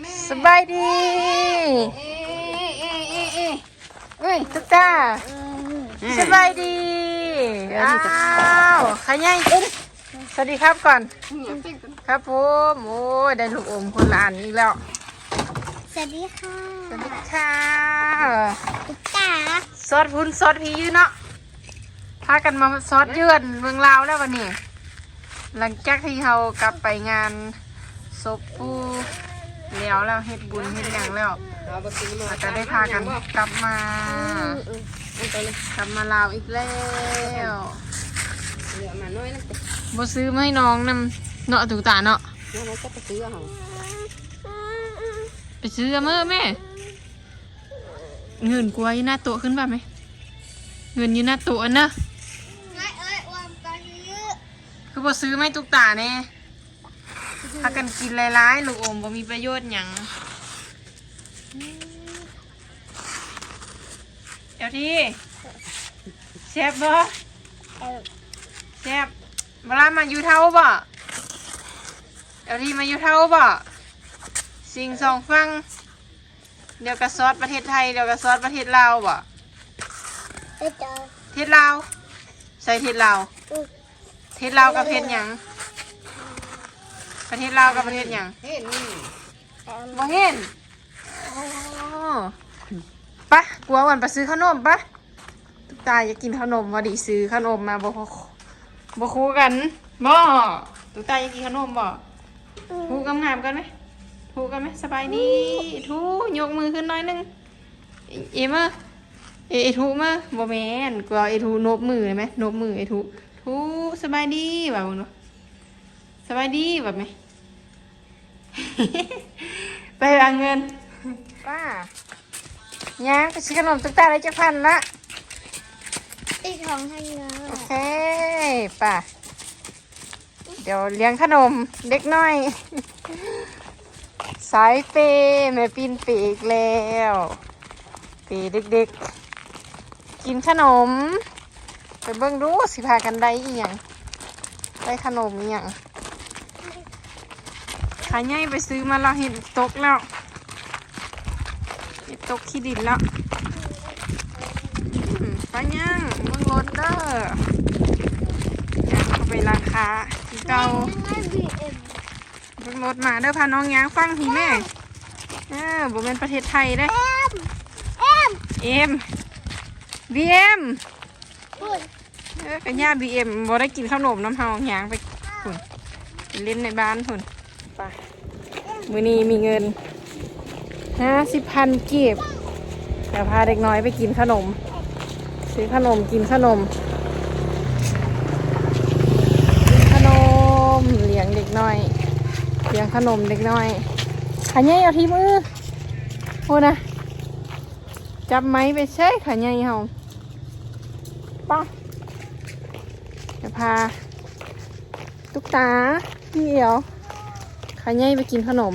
แม่สบายดีเอ๊ะเอ๊ะเอ๊ะเอ๊ะเอ้ยตุ๊กตาสบายดีอ้าวขยัยสวัสดีครับก่อน ครับผมโอ้ยได้ลูกอมคนละอันอีกแล้ว สวัสดีค่ะ สวัสดีค่ะตุ๊กตาซอสพุ้นซอสพียืนเนาะพากันมาซอสเยือนเมืองลาวแล้ววันนี้ หลังจากที่เรากลับไปงานศพปู แล้วแล้วเฮ็ดบุญเฮ็ดอย่างแล้วเอาไปกินมาเราจะได้พากันกลับมาเอาไปเลยกลับมาลาวอีกแล้วเหลือมาน้อยนะแต่บ่ซื้อมาให้น้องนำเนาะถูกตาเนาะน้องก็ไปซื้อเอาไปซื้อเอามื่อแม่ เงินกลัวอยู่หน้าโต๊ะขึ้นป่ะไหม เงินอยู่หน้าโต๊ะอันเนอะไม่เอ้ยอวมกันเยอะคือบ่ซื้อไม่ตุกตาแน่ พากันกินหลายๆลูกอมบ่มีประโยชน์หยังเดี๋ยวทีแซ่บบ่เออแซ่บเวลามาอยู่เท่าบ่เดี๋ยวทีมาอยู่เท่าบ่สิ่งสองฟัง เดี๋ยวกระซอสประเทศไทยเดี๋ยวกระซอสประเทศลาวบ่ไปเจอประเทศลาว ใส่ประเทศลาวอืมประเทศลาวกับประเทศหยัง ประเทศลาวกับประเทศหยังเห็นนี่เออบ่เห็นอ๋อปะกลัววันไปซื้อขนมปะตุ๊กตาอยากกินขนมว่าดีซื้อขนมมาบ่บ่คู่กันบ่ตุ๊กตาอยากกินขนมบ่ทูกำงามกันไหมทูกันไหมสบายดีทูยกมือขึ้นหน้อยหนึงเอเอมาเอเอทูมาบ่แม่นกลัวเอทูนบมือเลยไหมนบมือเอทูทูสบายดีแบบบ่สบายดีแบบไหม ไปวางเงินป้าย่างไปซื้อขนมตุ๊กตาอะไรจะพันละตีของให้เงาโอเคป่ะเดี๋ยวเลี้ยงขนมเด็กน้อย สายเปย์แม่ปีนเปย์อีกแล้วเปย์เด็กๆ กินขนม ไปเบิ่งดูสิพากันได้อีหยังได้ขนมอีหยัง ขายใหญ่ไปซื้อมาเราเห็นตกแล้วเห็นตกขี้ดินแล้วอืมป้าย่างมึงรถเด้อย่างเข้าไปราคาที่เก่าไม่บีเอ็มมึงรถมาเด้อพาน้องยางฟังทีแม่เออบ่เป็นประเทศไทยเด้อเอ็มเอ็มบีเอ็มพูดเออกันย่าบีเอ็มบ่ได้กินขนมน้ำเฮายางไปคุนไปเล่นในบ้านคุน ไปมือนี้มีเงินห้าสิบพันกีบเดี๋ยวพาเด็กน้อยไปกินขนม ซื้อขนมกินขนมกินขนมเลี้ยงเด็กน้อยเลี้ยงขนมเด็กน้อยขาใหญ่เอาทีมือโอ้นะจับไม้ไปใช้ขาใหญ่เฮาป้าจะพาตุ๊กตาพี่เอ๋ว ขาใหญ่ไปกินขนม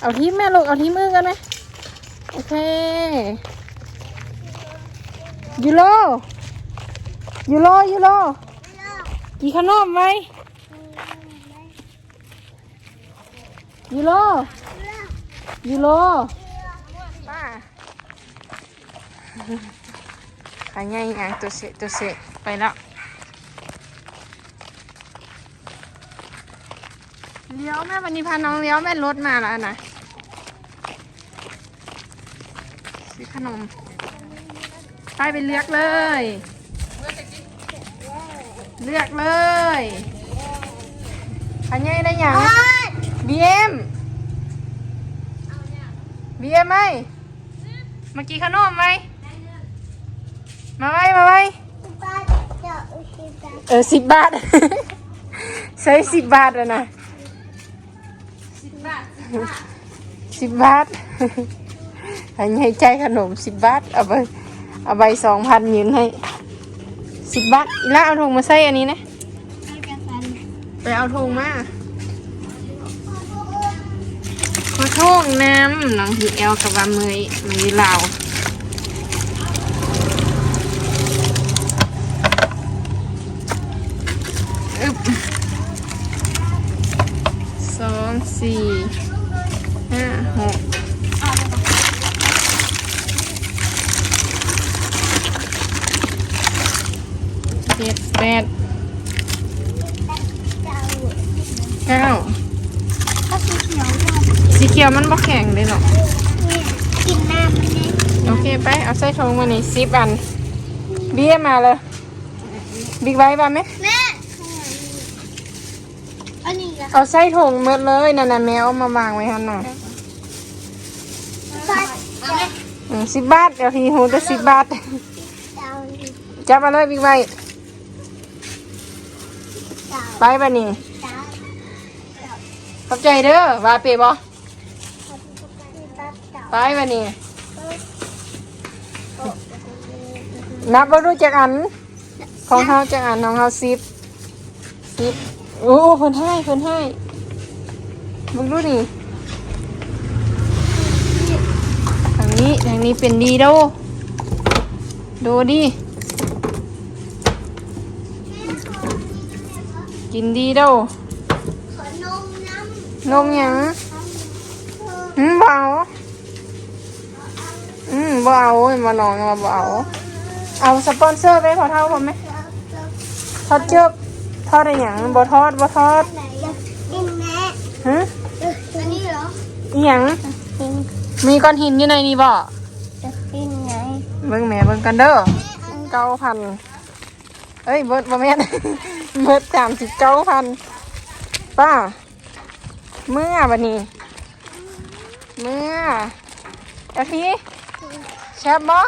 เอาที่แม่ลูกเอาที่มือกันไหมโอเคยูโรยูโรยูโรกินขนมไหมยูโรยูโรป้าขายไงอะตัวเสะตัวเสะไปแล้ว เลี้ยวแม่วันนี้พาน้องเลี้ยวแม่รถมาแล้วนะซื้อขนมไปไปเลือกเลย เลือกเลยขันยังได้ยังบีเอ็มบีเอ็มไหมเมื่อกี้ขนมไหมมาไว้มาไว้บ้านเดี๋ยวอุชิตาเออสิบบาท ใช้สิบบาทแล้วนะสิบบาท สิบบาทขันยังใจขนมสิบบาท เอาไปเอาใบสองพันยืนให้สิบบาทอีล่าเอาถุงมาใส่อันนี้นะไปเอาธงมาขอโทษน้ำน้องหิวแอลกับว่ามยเมยลาวอึบสองสี่ ห้าหกเจ็ด แปดเจ้าเก้าก็สีเขียวด้วยสีเขียวมันบ่แข็งเลยหรอกนี่กินน้ำมันเนี่ยโอเคไป เอาใส่ถุงมานี่สิบอัน เบี้ยมาเลย บิ๊กไว้ป่ะไหมแม่อันนี้ละเอาใส่ถุงหมดเลยนั่นน่ะแมวเอามาวางไว้ข้างหน้าปัดเจ้าสิบบาทเดี๋ยวทีหูจะสิบบาทเจ้าจับมาเลยบิ๊กไว้เจ้า ไปป่ะนี่เจ้าขอบใจเด้อว่าเปบ่ไปป่ะนี่นับว่ารู้จักอัน ของเฮาจักอันของเฮาสิบสิบโอ้เพิ่นให้เพิ่นให้มึงดูนี่ทางนี้ทางนี้เป็นดีโด ดูดิ กินดีโดขอนมน้ำนมหยังอืมบ่เอาอืมบ่เอาเว้ยมาลองมาบ่เอาเอาสปอนเซอร์ไปพอเท่าผมไหมทอดเจือกทอดอะไรหยังบ่ทอดบ่ทอดไหนอะกินแม่ฮะอันนี้เหรออีหยังกินมีก้อนหินอยู่ในนี้บ่จะกินไงเบิ่งแม่เบิ่งกันเด้อเก้าพันเอ้ยเบิดบ่แม่น เบิดสามสิบเก้าพันป้า เมื่อบัดนี้ เมื่ออาทีแชบบ่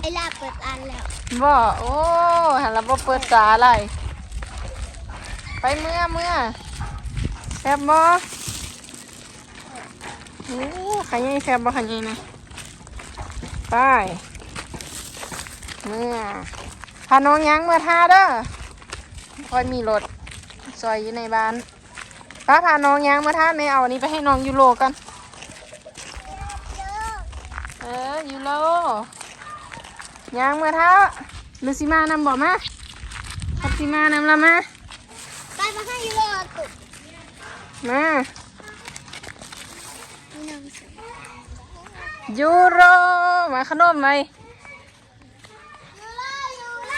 ไอ้ลาบเปิดอันแล้วบ่โอ้หันแล้วบ่เปิดตาอะไรไปเมื่อเมื่อแซบบ่โอ้ขันยังแซบบ่ขันยังนะไปเมื่อพาน้องยังเมื่อท่าเด้อ คอยมีรถซอยอยู่ในบ้านป้าพาน้องยังเมื่อท่าไม่เอาอันนี้ไปให้น้องยูโรกัน เออยูโรยังเมื่อท่าลูซิมานำบอกมาคัตซิมานำละมาไปมาให้ยูโรตุกมาน้ำสิยูโรมาขนมไหมยูโรยูโร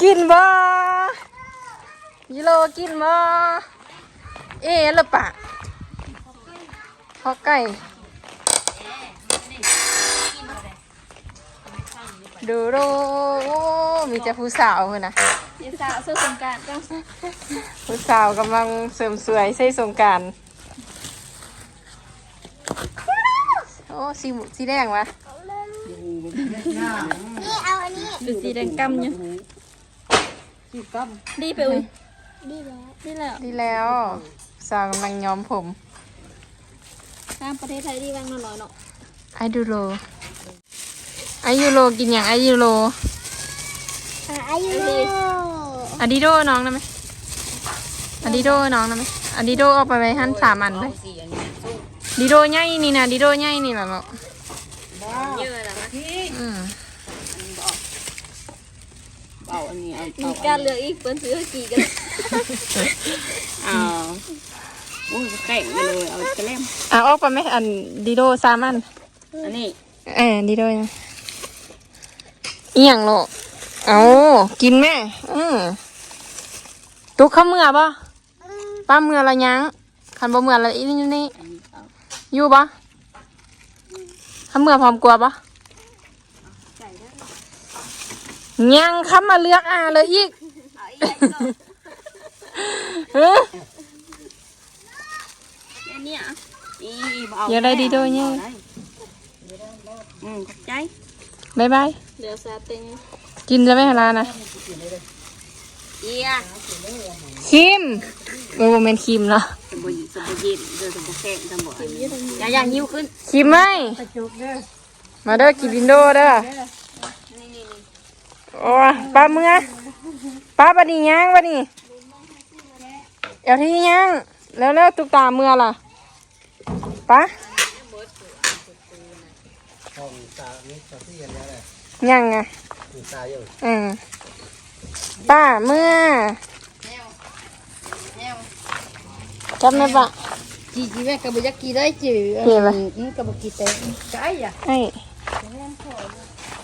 กินบ่ ยูโรกินบ่เอ๊ะละปะขอไก่ดูโรโอ้มีแต่ผู้สาวเพื่อนนะเดี๋ยวสาวสู้สงกรารจ้าผู้สาวกำลังเสริมสวยใส่สงกรารโอ้สีหมูสีแดงวะนี่เอาอันนี้เป็นสีแดงกำอยู่ดีไปอุ้ย ดีแล้วดีแล้วดีแล้วสาวกำลังย้อมผมตามประเทศไทยดีบ้างหน่อยเนาะไอดูโรไอยูโรกินอย่างไอยูโรอะอายุโรอะดิโดน้องนะไหมอะดิโดน้องนะไหมอะดิโดเอาไปไว้หั่นสามอันเลยดิโดใหญ่นี่นะดิโดใหญ่นี่แหละเนาะเยอะแล้วนะอืม เอาอันนี้เอามีการเลือกอีกเปิ้นซื้อกี่กันเอาโอ้ยแข่งไปเลยเอากระเล่มเอาออกไปไหมอันดิโดสามอันอันนี้เออดิโดนะอีหยังโลเอากินแม่อืมตุกเข้าเมื่อป่ะป้าเมื่อละยังคันบ่เมื่อละอีนี่นี่อันนี้เอาอยู่ป่ะเข้าเมื่อพร้อมกลัวป่ะ ยังเข้ามาเลือกอาเลยอีกเอออันนี้อะอีเอาอย่าได้ดีโดเนี่ยอืมขอบใจบายบายเดี๋ยวซาเต็งกินจะไม่ฮาลานะเอียครีมเออโมเมนต์ครีมเนาะสมบูรณ์สมบูรณ์เย็นเดี๋ยวสมบูรณ์แข่งสมบูรณ์อย่าอย่ายิ้วขึ้นครีมไหมมาเด้อกินดินโดเด้อ โอ้ยป้าเมื่อป้าบัดนี้ยังบัดนี้เดี๋ยวที่ยังแล้วแล้วตุกตาเมื่อล่ะป้ายังไงเออป้าเมื่อจำไหมปะจีจีแม่กับบุยักกีได้จือเห็นไหมอืมกับบุกีแต่ไก่อะไอ้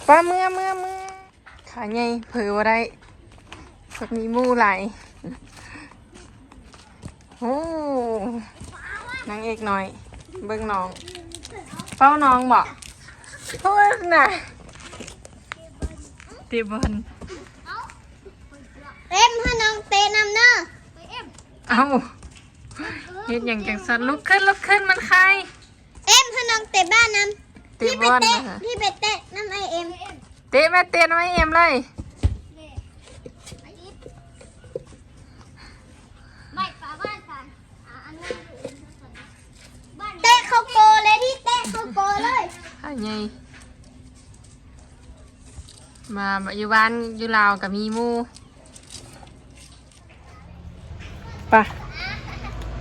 ป้าเมื่อเมื่อเมื่อ ขาใหญ่เผลอว่าได้สักมีหมูไหลายโอ้นางเอกหน่อย เบิ่งน้อง เป้าน้องบอกโอ้ยน่ะเตีบอลเต็มให้น้องเตะนำเนอะเอาเฮ็ดอย่างจังสันลุกขึ้นลุกขึ้นมันใคร เอ็มให้น้องเตะบ้านนำเตะพี่บไปอลเตะนะพี่ไปเตะน้ำไอเอ็ม เตะแม่เตะน้อยเอ็มเลยไม่ฝาบ้านค่ะอันนี้เตะเข้าโกเลยที่เตะเข้าโกเลยขาใหญ่มามาอยู่บ้านอยู่ลาวกับมีหมูไปะ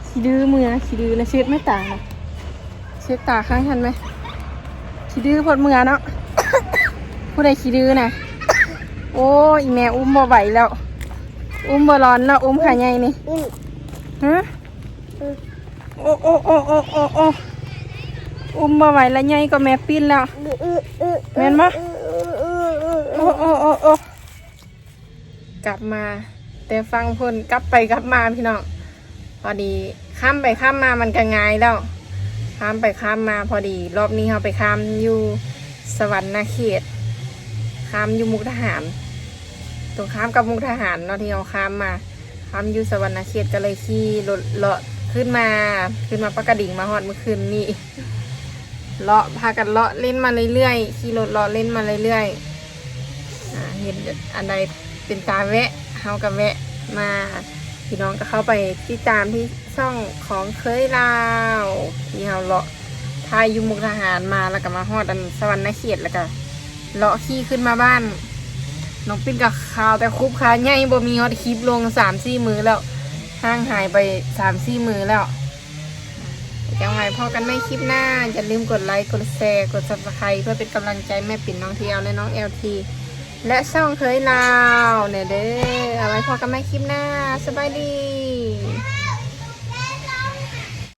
ขี้ดื้อมือขี้ดื้อนะเช็ดไม่ตานะเช็ดตาข้างฉันไหมขี้ดื้อพดมือเนาะ ผู้ใดขี้ดื้อนะโอ้ยอีแม่อุ้มบ่ไหวแล้ว อุ้มบ่ร้อนแล้วอุ้มขาใหญ่นี่อืมฮะโอ้โอ้โอ้โอ้โอ้โอ้อุ้มบ่ไหวแล้วใหญ่ก็แม่ปิ้นแล้วอืออือแม่นปะอืออืออือโอ้โอ้โอ้โอ้กลับมา แต่ฟังเพ่นกลับไปกลับมาพี่น้องพอดีข้ามไปข้ามมามันก็ง่ายแล้วข้ามไปข้ามมาพอดี รอบนี้เราไปข้ามอยู่สวรรค์นาเขต ข้ามอยู่มุกทหาร ตรงข้ามกับมุกทหารเนาะที่เราข้ามมาข้ามอยู่สวรรค์เขตก็เลยขี่รถเลาะขึ้นมาขึ้นมาปากระดิ่งมาหอดเมื่อคืนนี้เลาะพากันเลาะเล่นมาเรื่อยๆขี่รถเลาะเล่นมาเรื่อยๆเห็นอันใดเป็นตาแวะเฮากับแวะมาพี่น้องก็เข้าไปติดตามที่ช่องของเคยลาวที่เฮาเลาะทายยุมุกทหารมาแล้วก็มาฮอดอันสวรรค์เขตแล้วก็ เลาะขี่ขึ้นมาบ้าน น้องปิ้นกับข่าวแต่คุบขาใหญ่บ่มีฮอดคลิปลงสามสี่มือแล้วห่างหายไปสามสี่มือแล้วยังไงพอกันไม่คลิปหน้า อย่าลืมกดไลค์กดแชร์กด subscribe เพื่อเป็นกำลังใจแม่ปิ่นน้องเทียวและน้องเอลทีและช่องเคยลาวเนี่ยเด้อเอาไว้พอกันไม่คลิปหน้าสบายดี